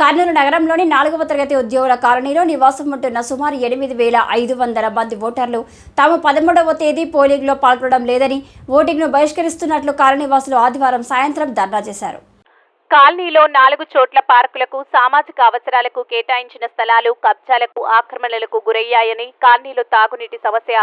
కర్నూలు నగరంలోని నాలుగవ తరగతి ఉద్యోగుల కాలనీలో నివాసం ఉంటున్న సుమారు ఎనిమిది వేల ఐదు వందల మంది ఓటర్లు తాము పదమూడవ తేదీ పోలింగ్లో పాల్గొనడం లేదని ఓటింగ్ను బహిష్కరిస్తున్నట్లు కాలనీవాసులు ఆదివారం సాయంత్రం ధర్నా చేశారు. కాలనీలో నాలుగు చోట్ల పార్కులకు సామాజిక అవసరాలకు కేటాయించిన స్థలాలు కబ్జాలకు ఆక్రమణలకు గురయ్యాయని కాలనీలో తాగునీటి సమస్య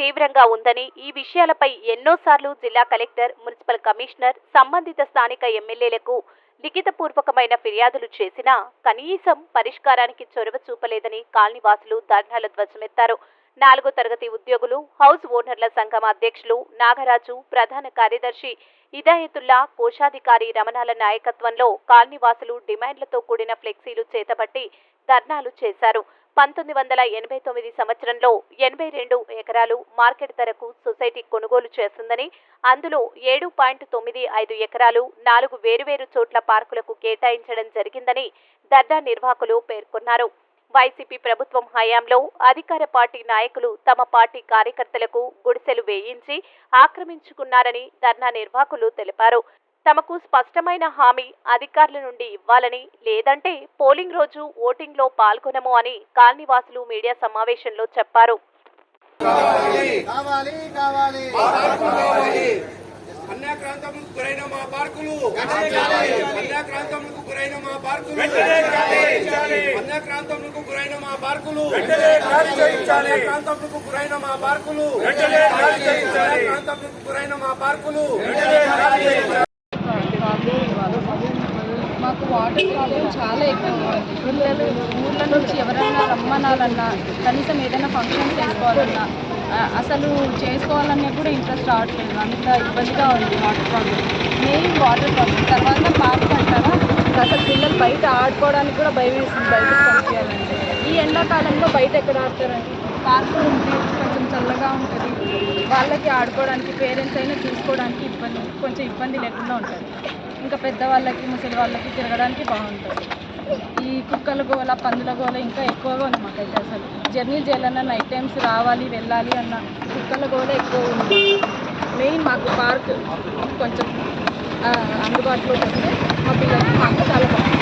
తీవ్రంగా ఉందని ఈ విషయాలపై ఎన్నోసార్లు జిల్లా కలెక్టర్ మున్సిపల్ కమిషనర్ సంబంధిత స్థానిక ఎమ్మెల్యేలకు లిఖితపూర్వకమైన ఫిర్యాదులు చేసినా కనీసం పరిష్కారానికి చొరవ చూపలేదని కాలనీవాసులు ధర్నాల ధ్వజమెత్తారు. నాలుగో తరగతి ఉద్యోగులు హౌస్ ఓనర్ల సంఘం అధ్యక్షులు నాగరాజు ప్రధాన కార్యదర్శి ఇదాయతుల్లా కోశాధికారి రమణాల నాయకత్వంలో కాలనీవాసులు డిమాండ్లతో కూడిన ఫ్లెక్సీలు చేతబట్టి ధర్నాలు చేశారు. పంతొమ్మిది వందల ఎనభై తొమ్మిది సంవత్సరంలో ఎనభై రెండు ఎకరాలు మార్కెట్ ధరకు సొసైటీ కొనుగోలు చేస్తుందని అందులో ఏడు పాయింట్ తొమ్మిది ఐదు ఎకరాలు నాలుగు వేరువేరు చోట్ల పార్కులకు కేటాయించడం జరిగిందని ధర్నా నిర్వాహకులు పేర్కొన్నారు. వైసీపీ ప్రభుత్వం హయాంలో అధికార పార్టీ నాయకులు తమ పార్టీ కార్యకర్తలకు గుడిసెలు వేయించి ఆక్రమించుకున్నారని ధర్నా నిర్వాహకులు తెలిపారు. తమకు స్పష్టమైన హామీ అధికారుల నుండి ఇవ్వాలని లేదంటే పోలింగ్ రోజు ఓటింగ్లో పాల్గొనము అని కాలనీవాసులు మీడియా సమావేశంలో చెప్పారు. కావాలి కావాలి అన్యాక్రాంతములకు గురైన మా పార్కులు. అన్యాక్రాంతములకు గురైన మా పార్కులు. అన్యాక్రాంతములకు గురైన మా పార్కులు. అన్యాక్రాంతములకు గురైన మా పార్కులు. అన్యాక్రాంతములకు గురైన మా పార్కులు. మాకు వాటర్ ప్రాబ్లం చాలా ఎక్కువ పిల్లలు ఊర్ల నుంచి ఎవరైనా రమ్మనాలన్నా కనీసం ఏదైనా ఫంక్షన్ చేసుకోవాలన్నా అసలు చేసుకోవాలన్నా కూడా ఇంట్రెస్ట్ రావట్లేదు. అంత ఇబ్బందిగా ఉంది water problem. Main water problem. తర్వాత పార్క్ అంటారా? అసలు పిల్లలు బయట ఆడుకోవడానికి కూడా భయం వేస్తుంది బయట పంపించాలంటే. ఈ ఎండాకాలంలో బయట ఎక్కడ ఆడతారండి? పార్క్ ఉంది కొంచెం చల్లగా ఉంటుంది. వాళ్ళకి ఆడుకోవడానికి పేరెంట్స్ అయినా చూసుకోవడానికి ఇబ్బంది కొంచెం ఇబ్బంది లేకుండా ఉంటుంది. ఇంకా పెద్దవాళ్ళకి ముసలి వాళ్ళకి తిరగడానికి బాగుంటుంది. ఈ కుక్కల గోల పందుల గోల ఇంకా ఎక్కువగా ఉంది మాకైతే అసలు. జర్నీ చేయాలన్నా నైట్ టైమ్స్ రావాలి వెళ్ళాలి అన్న కుక్కల గోల ఎక్కువ ఉంది. మెయిన్ మాకు పార్క్ కొంచెం అందుబాటులో ఉంటే మా పిల్లలకి మాకు చాలా బాగుంటుంది.